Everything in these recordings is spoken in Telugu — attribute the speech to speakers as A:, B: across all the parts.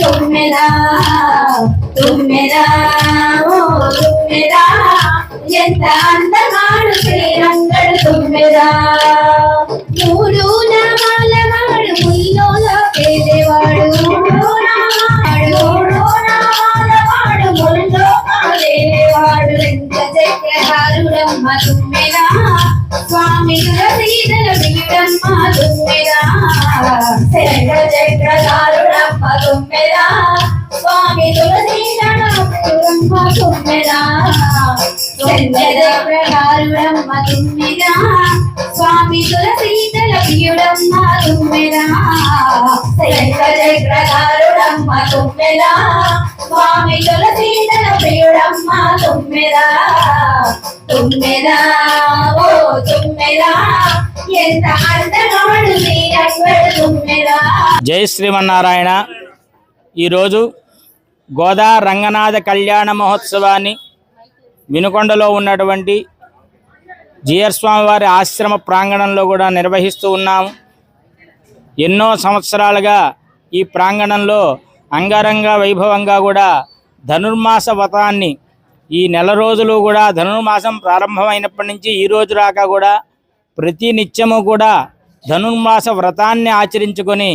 A: तुम मेरा तुम मेरा ओ तुम मेरा ఎంత అందగాడు శ్రీరంగడు తుమ్మెదా మూడు నామాల వాడు ముల్లోలో పేదేవాడు. మూడు ముల్లో లేనివాడు ఎంత చక్రహారుడమ్మ తుమ్మెదా తుమ్మెదా స్వామి తులసీతల వీడమ్మ తుమ్మెదా తుమ్మెదా స్వామి తులసీతల వీడమ్మ తుమ్మెదా. తుమ్మెదా ఓ తుమ్మెదా ఎంత అందగాడు శ్రీరంగడు తుమ్మెదా.
B: జై శ్రీమన్నారాయణ. ఈరోజు గోదా రంగనాథ కళ్యాణ మహోత్సవాన్ని వినుకొండలో ఉన్నటువంటి జిఆర్ స్వామివారి ఆశ్రమ ప్రాంగణంలో కూడా నిర్వహిస్తూ ఉన్నాము ఎన్నో సంవత్సరాలుగా ఈ ప్రాంగణంలో అంగరంగ వైభవంగా కూడా ధనుర్మాస వ్రతాన్ని ఈ నెల రోజులు కూడా ధనుర్మాసం ప్రారంభమైనప్పటి నుంచి ఈ రోజు రాక కూడా ప్రతి నిత్యము కూడా ధనుర్మాస వ్రతాన్ని ఆచరించుకొని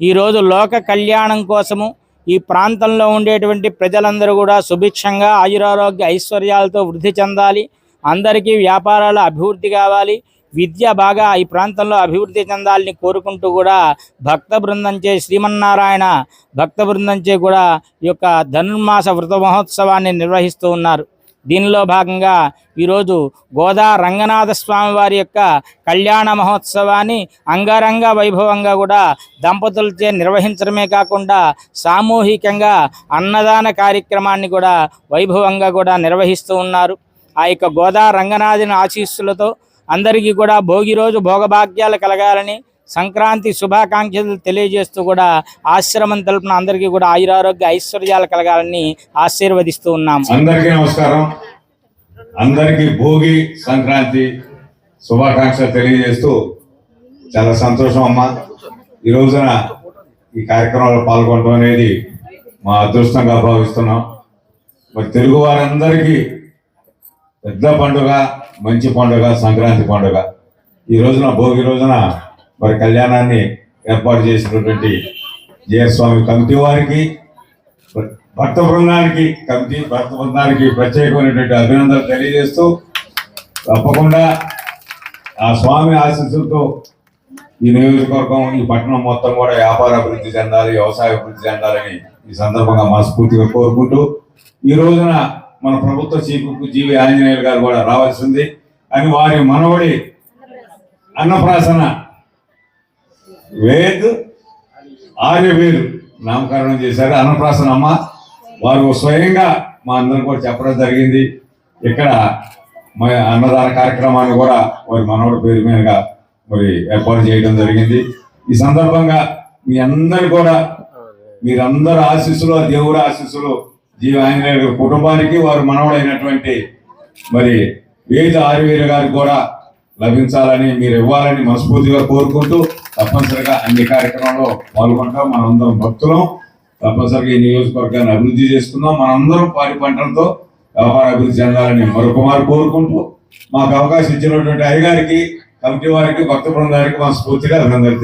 B: ఈరోజు లోక కళ్యాణం కోసము ఈ ప్రాంతంలో ఉండేటువంటి ప్రజలందరూ కూడా సుభిక్షంగా ఆయురారోగ్య ఐశ్వర్యాలతో వృద్ధి చెందాలి. అందరికీ వ్యాపారాలు అభివృద్ధి కావాలి. విద్య బాగా ఈ ప్రాంతంలో అభివృద్ధి చెందాలని కోరుకుంటూ కూడా భక్త బృందంచే శ్రీమన్నారాయణ భక్త బృందంచే కూడా ఈ యొక్క ధనుర్మాస వ్రత మహోత్సవాన్ని నిర్వహిస్తూ ఉన్నారు. దీనిలో భాగంగా ఈరోజు గోదా రంగనాథ స్వామి వారి యొక్క కళ్యాణ మహోత్సవాన్ని అంగరంగ వైభవంగా కూడా దంపతులచే నిర్వహించడమే కాకుండా సామూహికంగా అన్నదాన కార్యక్రమాన్ని కూడా వైభవంగా కూడా నిర్వహిస్తూ ఉన్నారు. ఆ యొక్క గోదా రంగనాథుని ఆశీస్సులతో అందరికీ కూడా భోగి రోజు భోగభాగ్యాలు కలగాలని సంక్రాంతి శుభాకాంక్షలు తెలియజేస్తూ కూడా ఆశ్రమం తరపున అందరికీ కూడా ఆయురారోగ్య ఐశ్వర్యాలు కలగాలని ఆశీర్వదిస్తూ ఉన్నాం
C: అందరికీ నమస్కారం. అందరికీ భోగి సంక్రాంతి శుభాకాంక్షలు తెలియజేస్తూ చాలా సంతోషం అమ్మా. ఈ రోజున ఈ కార్యక్రమంలో పాల్గొనడం అనేది మా అదృష్టంగా భావిస్తున్నాం. మరి తెలుగు వారందరికీ పెద్ద పండుగ మంచి పండుగ సంక్రాంతి పండుగ. ఈ రోజున భోగి రోజున మరి కళ్యాణాన్ని ఏర్పాటు చేసినటువంటి జయస్వామి కమిటీ వారికి భక్త బృందానికి కమిటీ భక్త బృందానికి ప్రత్యేకమైనటువంటి అభినందనలు తెలియజేస్తూ తప్పకుండా ఆ స్వామి ఆశీస్సులతో ఈ నియోజకవర్గం ఈ పట్టణం మొత్తం కూడా వ్యాపార అభివృద్ధి చెందాలి వ్యవసాయ అభివృద్ధి చెందాలని ఈ సందర్భంగా మనస్ఫూర్తిగా కోరుకుంటూ ఈ రోజున మన ప్రభుత్వ చీఫ్ జీవి ఆంజనేయులు గారు కూడా రావాల్సింది అని వారి మనవడి అన్నప్రాసన వేద్ ఆర్యవేద్ నామకరణం చేశారు. అన్నప్రాసన అమ్మ వారు స్వయంగా మా అందరం కూడా చెప్పడం జరిగింది. ఇక్కడ మా అన్నదాన కార్యక్రమాన్ని కూడా వారి మనవడి పేరు మీదుగా మరి ఏర్పాటు చేయడం జరిగింది. ఈ సందర్భంగా మీ అందరు కూడా మీరందరూ ఆశీస్సులు దేవుడు దేవుడి ఆశీస్సులు జీవ ఆంజనేయుల కుటుంబానికి వారు మనవడైనటువంటి మరి వేద ఆర్వీర గారికి కూడా లభించాలని మీరు ఇవ్వాలని మనస్ఫూర్తిగా కోరుకుంటూ తప్పనిసరిగా అన్ని కార్యక్రమాల్లో పాల్గొంటాం. మనందరం భక్తులం. తప్పనిసరిగా ఈ నియోజకవర్గాన్ని అభివృద్ధి చేసుకుందాం. మనందరం పాడి పంటలతో వ్యాపార అభివృద్ధి చెందాలని మరొకమారు కోరుకుంటూ మాకు అవకాశం ఇచ్చినటువంటి అయ్యగారికి కమిటీ వారికి భక్త బృందానికి మా స్ఫూర్తిగా అభినందన